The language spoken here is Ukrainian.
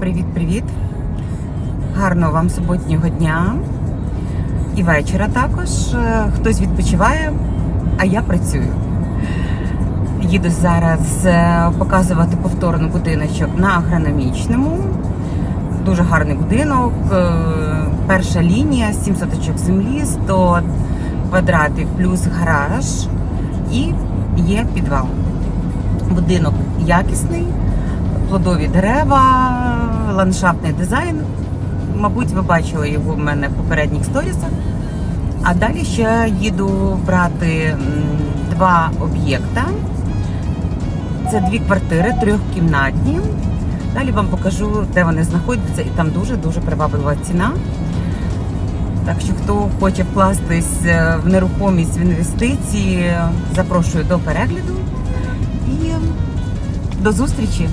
Привіт-привіт! Гарного вам суботнього дня і вечора також. Е, Хтось відпочиває, а я працюю. Їду зараз е, показувати повторно будиночок на агрономічному. Дуже гарний будинок. е, Перша лінія, 7 соточок землі, 100 квадратів плюс гараж і є підвал. Будинок якісний, плодові дерева, ландшафтний дизайн. Мабуть, ви бачили його в мене в попередніх сторісах. А далі ще їду брати два об'єкта. Це дві квартири, трьохкімнатні. Далі вам покажу, де вони знаходяться, і там дуже-дуже приваблива ціна. Так що, хто хоче вкластись е, в нерухомість в інвестиції, запрошую до перегляду і до зустрічі!